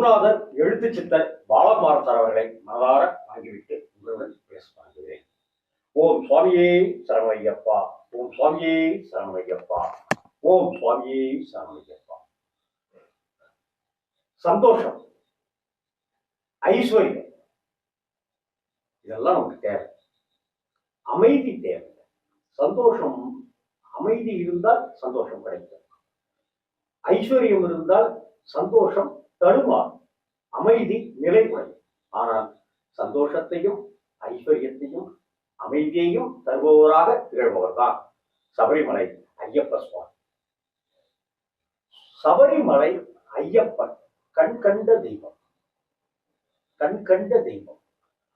குருநாதர் எழுத்து சித்தர் பாலமாரத்தர் அவர்களை மனதார வாங்கிவிட்டு உங்களுடன் பேச வாங்குகிறேன் ஓம் சுவாமியே சரணையப்பா ஓம் சுவாமியே சரணையப்பா ஓம் சுவாமியே சரணையப்பா சந்தோஷம் ஐஸ்வர்யம் இதெல்லாம் நமக்கு தேவை. அமைதி தேவை. சந்தோஷம் அமைதி இருந்தால் சந்தோஷம் கிடைக்கும். ஐஸ்வர்யம் இருந்தால் சந்தோஷம் தடுமாறும் அமைதி நிலைமுறை ஆனால் சந்தோஷத்தையும் ஐஸ்வர்யத்தையும் அமைதியையும் தருபவராக திகழ்பவர் தான் சபரிமலை ஐயப்ப சுவாமி. சபரிமலை ஐயப்பன் கண் கண்ட தெய்வம். கண் கண்ட தெய்வம்.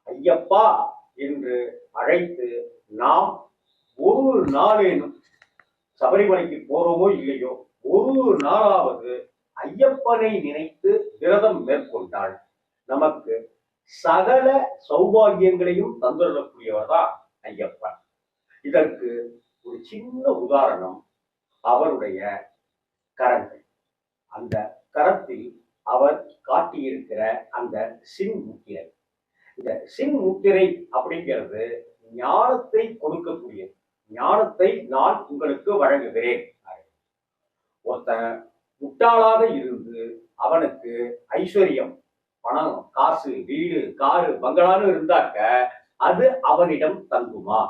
ஐயப்பா என்று அழைத்து நாம் ஒரு நாளேனும் சபரிமலைக்கு போறோமோ இல்லையோ ஒரு நாளாவது ஐயப்பனை நினைத்து விரதம் மேற்கொண்டால் நமக்கு சகல சௌபாகியங்களையும் தந்துள்ளக்கூடியவர் தான் ஐயப்பன். இதற்கு ஒரு சின்ன உதாரணம் அவருடைய கரங்கள். அந்த கரத்தில் அவர் காட்டியிருக்கிற அந்த சின் முத்திரை இந்த சின் முத்திரை அப்படிங்கிறது ஞானத்தை கொடுக்கக்கூடியது. ஞானத்தை நான் உங்களுக்கு வழங்குகிறேன். ஒருத்தன் முட்டாளாக இருந்து அவனுக்கு ஐஸ்வர்யம் பணம் காசு வீடு காரு பங்களான்னு இருந்தாக்க அது அவனிடம் தங்குமா?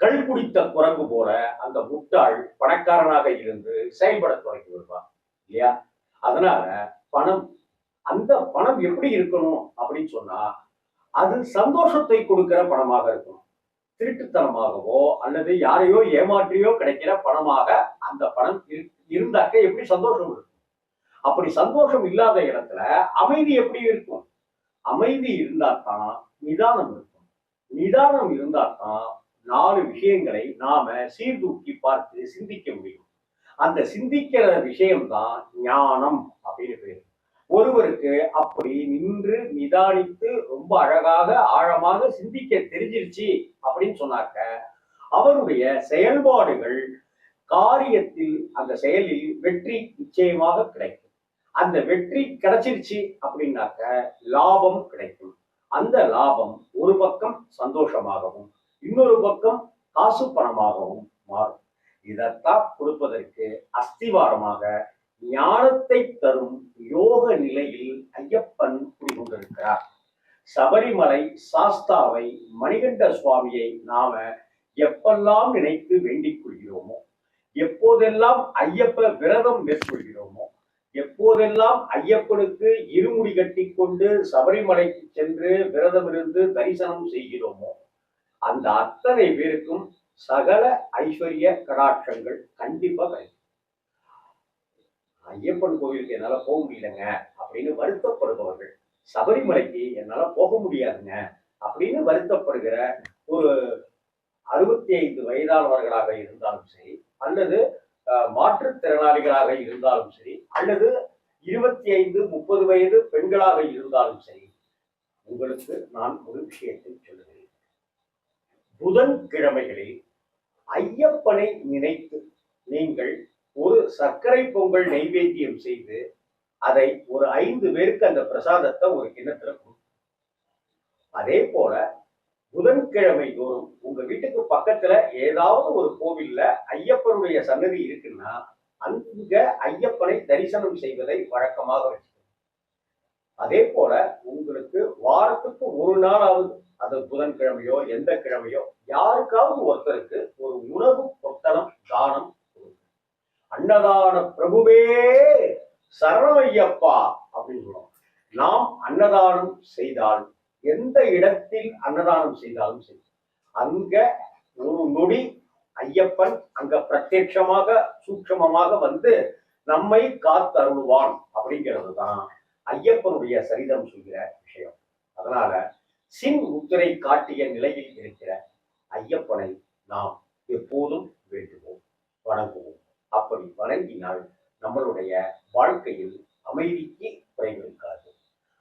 கல் குடித்த குரங்கு போல அந்த முட்டாள் பணக்காரனாக இருந்து செயல்பட தொடங்கி வருவான் இல்லையா? அதனால பணம் அந்த பணம் எப்படி இருக்கணும் அப்படின்னு சொன்னா அது சந்தோஷத்தை கொடுக்கிற பணமாக இருக்கணும். திருட்டுத்தனமாகவோ அல்லது யாரையோ ஏமாற்றியோ கிடைக்கிற பணமாக அந்த பணம் இருக்கு. இருந்தாக்க எப்படி சந்தோஷம் இருக்கும் அப்படி சந்தோஷம் இல்லாத இடத்துல அமைதி எப்படி இருக்கும்? அமைதி இருந்தால்தான் நிதானம் இருக்கும். நிதானம் இருந்தா தான் நாலு விஷயங்களை நாம சீர்தூக்கி பார்த்து சிந்திக்க முடியும். அந்த சிந்திக்கிற விஷயம்தான் ஞானம் அப்படின்னு பேர். ஒருவருக்கு அப்படி நின்று நிதானித்து ரொம்ப அழகாக ஆழமாக சிந்திக்க தெரிஞ்சிருச்சு அப்படின்னு சொன்னாக்க அவருடைய செயல்பாடுகள் காரியத்தில் அந்த செயலில் வெற்றி நிச்சயமாக கிடைக்கும். அந்த வெற்றி கிடைச்சிருச்சு அப்படின்னாக்க லாபம் கிடைக்கும். அந்த லாபம் ஒரு பக்கம் சந்தோஷமாகவும் இன்னொரு பக்கம் காசு பணமாகவும் மாறும். இதைத்தான் கொடுப்பதற்கு அஸ்திவாரமாக ஞானத்தை தரும் யோக நிலையில் ஐயப்பன் குடிகொண்டிருக்கிறார். சபரிமலை சாஸ்தாவை மணிகண்ட சுவாமியை நாம எப்பெல்லாம் நினைத்து வேண்டிக் கொள்கிறோமோ எப்போதெல்லாம் ஐயப்ப விரதம் மேற்கொள்கிறோமோ எப்போதெல்லாம் ஐயப்பனுக்கு இருமுடி கட்டி கொண்டு சபரிமலைக்கு சென்று விரதம் இருந்து தரிசனம் செய்கிறோமோ அந்த அத்தனை பேருக்கும் சகல ஐஸ்வர்ய கடாட்சங்கள் கண்டிப்பா கிடைக்கும். ஐயப்பன் கோவிலுக்கு என்னால போக முடியலங்க அப்படின்னு வருத்தப்படுபவர்கள் சபரிமலைக்கு என்னால போக முடியாதுங்க அப்படின்னு வருத்தப்படுகிற ஒரு அறுபத்தி ஐந்து வயதானவர்களாக இருந்தாலும் சரி அல்லது மாற்றுத்திறனாளிகளாக இருந்தாலும் சரி அல்லது இருபத்தி ஐந்து முப்பது வயது பெண்களாக இருந்தாலும் சரி உங்களுக்கு நான் ஒரு விஷயத்தை சொல்லுகிறேன். புதன் கிழமைகளில் ஐயப்பனை நினைத்து நீங்கள் ஒரு சர்க்கரை பொங்கல் நைவேத்தியம் செய்து அதை ஒரு ஐந்து பேருக்கு அந்த பிரசாதத்தை ஒரு கிண்ணத்துல கொடுக்கும் அதே போல புதன்கிழமை தோறும் உங்க வீட்டுக்கு பக்கத்துல ஏதாவது ஒரு கோவில்ல ஐயப்பனுடைய சன்னதி இருக்குன்னா அங்க ஐயப்பனை தரிசனம் செய்வதை வழக்கமாக வச்சுக்கணும் அதே போல உங்களுக்கு வாரத்துக்கு ஒரு நாளாவது அது புதன்கிழமையோ எந்த கிழமையோ யாருக்காவது ஒருத்தருக்கு ஒரு உணவு பொத்தனம் தானம் அன்னதான பிரபுவே சரணமையப்பா அப்படின்னு சொல்லுவோம் நாம் அன்னதானம் செய்தால் எந்த இடத்தில் அன்னதானம் செய்தாலும் சரி அங்க ஒரு நொடி ஐயப்பன் அங்க பிரத்யட்சமாக சூட்சமமாக வந்து நம்மை காத்தருள்வான் அப்படிங்கிறது தான் ஐயப்பனுடைய சரிதம் சொல்கிற விஷயம். அதனால சின் முத்திரை காட்டிய நிலையில் இருக்கிற ஐயப்பனை நாம் எப்போதும் வேண்டுவோம் வணங்குவோம். அப்படி வணங்கினால் நம்மளுடைய வாழ்க்கையில் அமைதிக்கு குறைவிருக்காது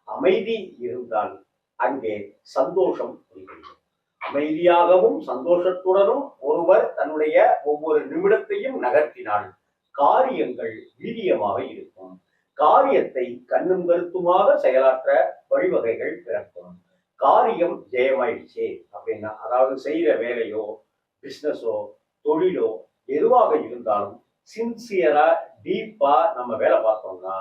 அமைதி இருந்தால் அங்கே சந்தோஷம் இருக்கிறது அமைதியாகவும் சந்தோஷத்துடனும் ஒருவர் தன்னுடைய ஒவ்வொரு நிமிடத்தையும் நகர்த்தினால் காரியங்கள் வீரியமாக இருக்கும். காரியத்தை கண்ணும் கருத்துமாக செயலாற்ற வழிவகைகள் பிறக்கும். காரியம் ஜெயமாயிடுச்சு அப்படின்னா அதாவது செய்யற வேலையோ பிஸ்னஸோ தொழிலோ எதுவாக இருந்தாலும் சின்சியரா டீப்பா நம்ம வேலை பார்த்தோம்னா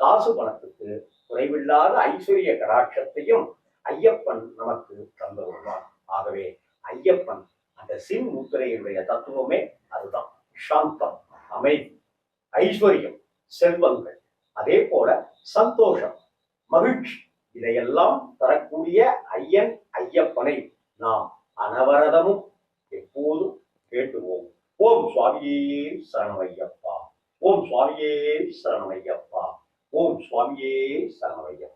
காசு பணத்துக்கு குறைவில்லாத ஐஸ்வர்ய கடாட்சத்தையும் ஐயப்பன் நமக்கு தந்து வருவான் ஆகவே ஐயப்பன் அந்த சின் முத்திரையினுடைய தத்துவமே அதுதான். சாந்தம் அமைதி ஐஸ்வர்யம் செல்வங்கள். அதே போல சந்தோஷம் மகிழ்ச்சி இதையெல்லாம் தரக்கூடிய ஐயன் ஐயப்பனை நாம் அனவரதமும் எப்போதும் கேட்டுவோம். ஓம் சுவாமியே சரணமையப்பா. ஓம் சுவாமியே சரணமையப்பா. ஓம் சுவாமியே சரணமையப்பா.